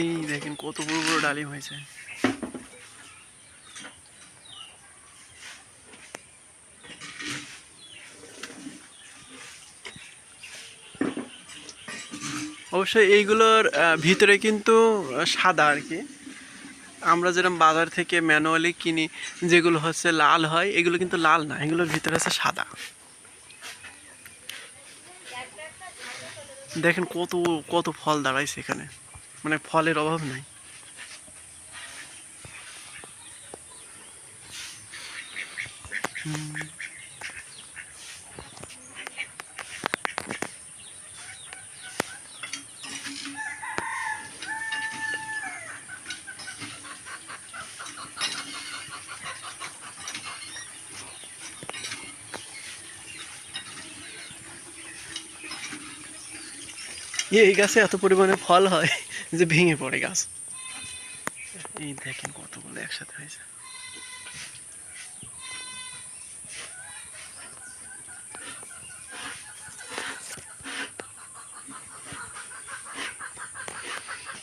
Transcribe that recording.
এই দেখেন কত বড় বড় ডালিম হয়েছে। অবশ্যই এইগুলোর ভিতরে কিন্তু সাদা আর কি। আমরা যেরকম বাজার থেকে ম্যানুয়ালি কিনি, যেগুলো হচ্ছে লাল হয়, এগুলো কিন্তু লাল না, এগুলোর ভিতরে আছে সাদা। দেখেন কত কত ফল দাঁড়াইছে এখানে। মানে ফলের অভাব নাই। এই গাছে এত পরিমাণে ফল হয়। যে ভেঙে পড়ে গাছ। এই দেখেন কতগুলো একসাথে হয়েছে।